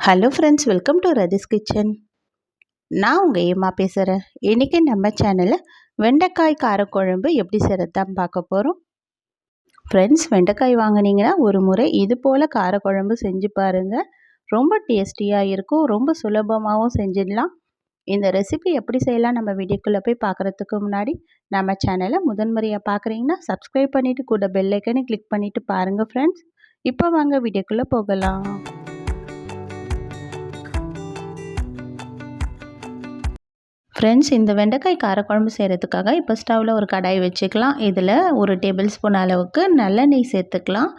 Hello friends welcome to Rathi's kitchen நான் உங்கள் ஏமா பேசுகிறேன் இன்றைக்கி நம்ம சேனலில் வெண்டைக்காய் காரக்குழம்பு எப்படி செய்கிறது பார்க்க போகிறோம் ஃப்ரெண்ட்ஸ் வெண்டைக்காய் வாங்கினீங்கன்னா ஒரு முறை இது போல் காரக்குழம்பு செஞ்சு பாருங்கள் ரொம்ப டேஸ்டியாக இருக்கும். ரொம்ப சுலபமாகவும் செஞ்சிடலாம். இந்த ரெசிபி எப்படி செய்யலாம் நம்ம வீடியோக்குள்ளே போய் பார்க்குறதுக்கு முன்னாடி நம்ம சேனலை முதன்முறையாக பார்க்குறீங்கன்னா சப்ஸ்கிரைப் பண்ணிவிட்டு கூட பெல்லைக்கனே கிளிக் பண்ணிவிட்டு பாருங்கள் ஃப்ரெண்ட்ஸ் இப்போ வாங்க வீடியோக்குள்ளே போகலாம். ஃப்ரெண்ட்ஸ் இந்த வெண்டைக்காய் காரக்குழம்பு செய்கிறதுக்காக இப்போ ஸ்டவ்வில் ஒரு கடாய் வச்சுக்கலாம். இதில் ஒரு டேபிள் ஸ்பூன் அளவுக்கு நல்லெண்ணெய் சேர்த்துக்கலாம்.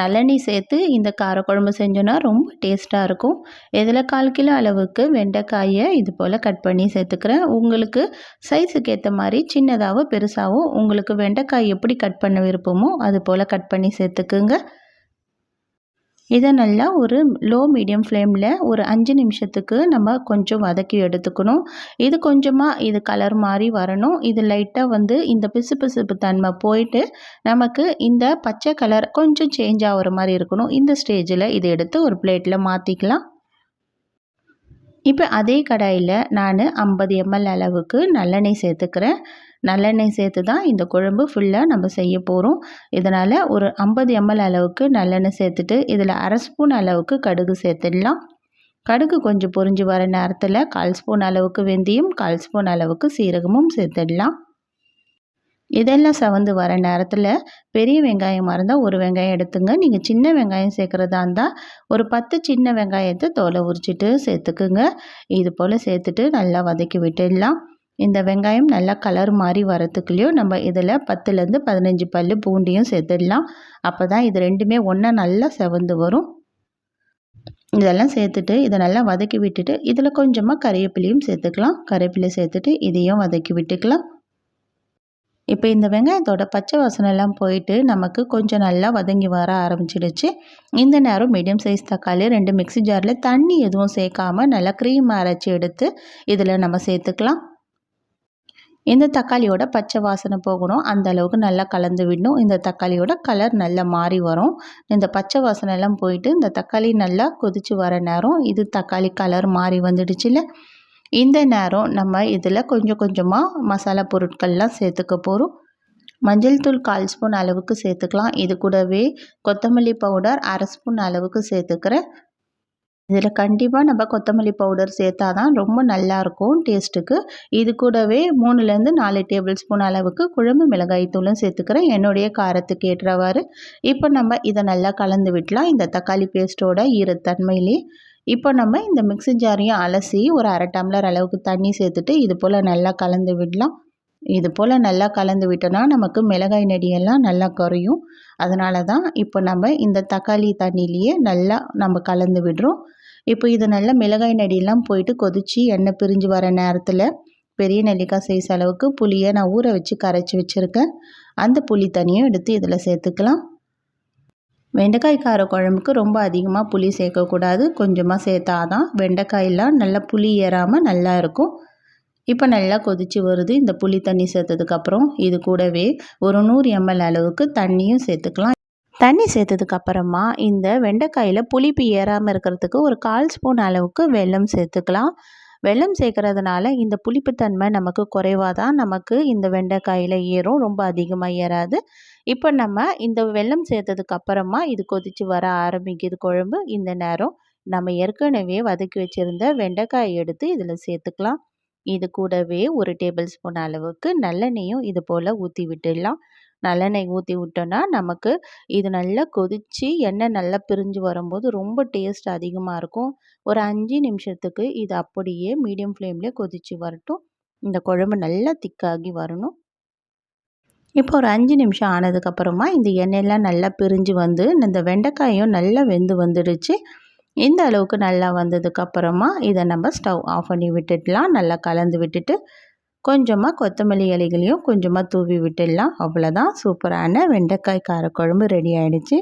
நல்லெண்ணெய் சேர்த்து இந்த காரக்குழம்பு செஞ்சோன்னா ரொம்ப டேஸ்ட்டாக இருக்கும். இதில் கால் கிலோ அளவுக்கு வெண்டைக்காயை இது போல் கட் பண்ணி சேர்த்துக்கிறேன். உங்களுக்கு சைஸுக்கு ஏற்ற மாதிரி சின்னதாகவும் பெருசாகவும் உங்களுக்கு வெண்டைக்காய் எப்படி கட் பண்ண விருப்பமோ அது போல் கட் பண்ணி சேர்த்துக்குங்க. இதை நல்லா ஒரு லோ மீடியம் ஃப்ளேமில் ஒரு அஞ்சு நிமிஷத்துக்கு நம்ம கொஞ்சம் வதக்கி எடுத்துக்கணும். இது கொஞ்சமாக இது கலர் மாதிரி வரணும். இது லைட்டாக வந்து இந்த பிசு பிசுப்பு தன்மை போயிட்டு நமக்கு இந்த பச்சை கலர் கொஞ்சம் சேஞ்ச் ஆகிற மாதிரி இருக்கணும். இந்த ஸ்டேஜில் இதை எடுத்து ஒரு பிளேட்டில் மாற்றிக்கலாம் இப்போ அதே கடாயில் நான் ஐம்பது எம்எல் அளவுக்கு நல்லெண்ணெய் சேர்த்துக்கிறேன். நல்லெண்ணெய் சேர்த்து தான் இந்த குழம்பு ஃபுல்லாக நம்ம செய்ய போகிறோம் இதனால் ஒரு ஐம்பது எம்எல் அளவுக்கு நல்லெண்ணெய் சேர்த்துட்டு இதில் அரை ஸ்பூன் அளவுக்கு கடுகு சேர்த்துடலாம். கடுகு கொஞ்சம் பொறிஞ்சு வர நேரத்தில் கால் ஸ்பூன் அளவுக்கு வெந்தயம் கால் ஸ்பூன் அளவுக்கு சீரகமும் சேர்த்துடலாம். இதெல்லாம் சவந்து வர நேரத்தில் பெரிய வெங்காயமாக இருந்தால் ஒரு வெங்காயம் எடுத்துங்க. நீங்கள் சின்ன வெங்காயம் சேர்க்குறதா இருந்தால் ஒரு பத்து சின்ன வெங்காயத்தை தோலை உரிச்சிட்டு சேர்த்துக்குங்க. இது போல் சேர்த்துட்டு நல்லா வதக்கி விட்டுடலாம். இந்த வெங்காயம் நல்லா கலர் மாதிரி வரத்துக்குள்ளேயும் நம்ம இதில் பத்துலேருந்து பதினஞ்சு பல் பூண்டியும் சேர்த்துடலாம். அப்போ தான் இது ரெண்டுமே ஒன்றா நல்லா செவந்து வரும். இதெல்லாம் சேர்த்துட்டு இதை நல்லா வதக்கி விட்டுட்டு இதில் கொஞ்சமாக கறிவேப்பிலையும் சேர்த்துக்கலாம். கறிவேப்பிலை சேர்த்துட்டு இதையும் வதக்கி விட்டுக்கலாம். இப்போ இந்த வெங்காயத்தோட பச்சை வாசனைலாம் போயிட்டு நமக்கு கொஞ்சம் நல்லா வதங்கி வர ஆரம்பிச்சிடுச்சு. இந்த நேரம் மீடியம் சைஸ் தக்காளி ரெண்டு மிக்சி ஜாரில் தண்ணி எதுவும் சேர்க்காமல் நல்லா க்ரீம் அரைச்சி எடுத்து இதில் நம்ம சேர்த்துக்கலாம். இந்த தக்காளியோட பச்சை வாசனை போகணும். அந்த அளவுக்கு நல்லா கலந்து விடணும். இந்த தக்காளியோட கலர் நல்லா மாறி வரும். இந்த பச்சை வாசனை எல்லாம் போயிட்டு இந்த தக்காளி நல்லா கொதித்து வர நேரம் இது தக்காளி கலர் மாறி வந்துடுச்சுல இந்த நேரம் நம்ம இதில் கொஞ்சம் கொஞ்சமாக மசாலா பொருட்கள்லாம் சேர்த்துக்க போகிறோம். மஞ்சள் தூள் கால் ஸ்பூன் அளவுக்கு சேர்த்துக்கலாம். இது கூடவே கொத்தமல்லி பவுடர் அரை ஸ்பூன் அளவுக்கு சேர்த்துக்கிறேன். இதில் கண்டிப்பாக நம்ம கொத்தமல்லி பவுடர் சேர்த்தா தான் ரொம்ப நல்லாயிருக்கும் டேஸ்ட்டுக்கு. இது கூடவே மூணுலேருந்து நாலு டேபிள் ஸ்பூன் அளவுக்கு குழம்பு மிளகாய் தூளும் சேர்த்துக்கிறேன். என்னுடைய காரத்துக்கு ஏற்றவாறு. இப்போ நம்ம இதை நல்லா கலந்து விடலாம் இந்த தக்காளி பேஸ்ட்டோட ஈரத்தன்மையிலே இப்போ நம்ம இந்த மிக்சி ஜாரையும் அலசி ஒரு அரை டம்ளர் அளவுக்கு தண்ணி சேர்த்துட்டு இது போல் நல்லா கலந்து விடலாம். இது போல் நல்லா கலந்து விட்டோன்னா நமக்கு மிளகாய் நெடியெல்லாம் நல்லா குறையும் அதனால தான் இப்போ நம்ம இந்த தக்காளி தண்ணியிலையே நல்லா நம்ம கலந்து விடுறோம். இப்போ இது நல்லா மிளகாய் நெடியெல்லாம் போயிட்டு கொதித்து எண்ணெய் பிரிஞ்சு வர நேரத்தில் பெரிய நெல்லிக்காய் சைஸ் அளவுக்கு புளியை நான் ஊற வச்சு கரைச்சி வச்சுருக்கேன். அந்த புளி தனியும் எடுத்து இதில் சேர்த்துக்கலாம். வெண்டைக்காய் கார குழம்புக்கு ரொம்ப அதிகமாக புளி சேர்க்கக்கூடாது. கொஞ்சமாக சேர்த்தா தான் வெண்டைக்காயெல்லாம் நல்லா புளி ஏறாமல் நல்லா இருக்கும். இப்போ நல்லா கொதித்து வருது. இந்த புளி தண்ணி சேர்த்ததுக்கப்புறம் இது கூடவே ஒரு நூறு எம்எல் அளவுக்கு தண்ணியும் சேர்த்துக்கலாம். தண்ணி சேர்த்ததுக்கப்புறமா இந்த வெண்டைக்காயில் புளிப்பு ஏறாமல் இருக்கிறதுக்கு ஒரு கால் ஸ்பூன் அளவுக்கு வெல்லம் சேர்த்துக்கலாம். வெல்லம் சேர்க்கறதுனால இந்த புளிப்புத்தன்மை நமக்கு குறைவாக தான் நமக்கு இந்த வெண்டைக்காயில் ஏறும் ரொம்ப அதிகமாக ஏறாது. இப்போ நம்ம இந்த வெல்லம் சேர்த்ததுக்கு அப்புறமா இது கொதித்து வர ஆரம்பிக்குது குழம்பு. இந்த நேரம் நம்ம ஏற்கனவே வதக்கி வச்சுருந்த வெண்டைக்காய் எடுத்து இதில் சேர்த்துக்கலாம். இது கூடவே ஒரு டேபிள் ஸ்பூன் அளவுக்கு நல்லெண்ணெயும் இது போல் ஊற்றி விட்டுடலாம். நல்லெண்ணெய் ஊற்றி விட்டோன்னா நமக்கு இது நல்லா கொதித்து எண்ணெய் நல்லா பிரிஞ்சு வரும்போது ரொம்ப டேஸ்ட் அதிகமாக இருக்கும். ஒரு அஞ்சு நிமிஷத்துக்கு இது அப்படியே மீடியம் ஃப்ளேம்லேயே கொதித்து வரட்டும். இந்த குழம்பு நல்லா திக்காகி வரணும். இப்போ ஒரு அஞ்சு நிமிஷம் ஆனதுக்கப்புறமா இந்த எண்ணெயெல்லாம் நல்லா பிரிஞ்சு வந்து இந்த வெண்டைக்காயும் நல்லா வெந்து வந்துடுச்சு. இந்த அளவுக்கு நல்லா வந்ததுக்கப்புறமா இதை நம்ம ஸ்டவ் ஆஃப் பண்ணி விட்டுடலாம். நல்லா கலந்து விட்டுட்டு கொஞ்சமாக கொத்தமல்லி இலைகளையும் கொஞ்சமாக தூவி விட்டுடலாம். அவ்வளோதான் சூப்பரான வெண்டைக்காய் காரக்குழம்பு ரெடி ஆகிடுச்சு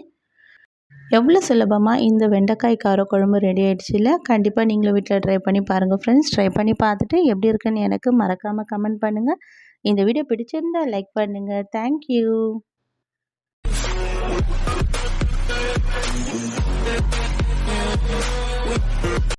எவ்வளோ சுலபமாக இந்த வெண்டைக்காய் காரக்குழம்பு ரெடி ஆகிடுச்சில்ல கண்டிப்பாக நீங்களும் வீட்டில் ட்ரை பண்ணி பாருங்கள் ஃப்ரெண்ட்ஸ் ட்ரை பண்ணி பார்த்துட்டு எப்படி இருக்குன்னு எனக்கு மறக்காமல் கமெண்ட் பண்ணுங்கள் இந்த வீடியோ பிடிச்சிருந்தால் லைக் பண்ணுங்கள் தேங்க்யூ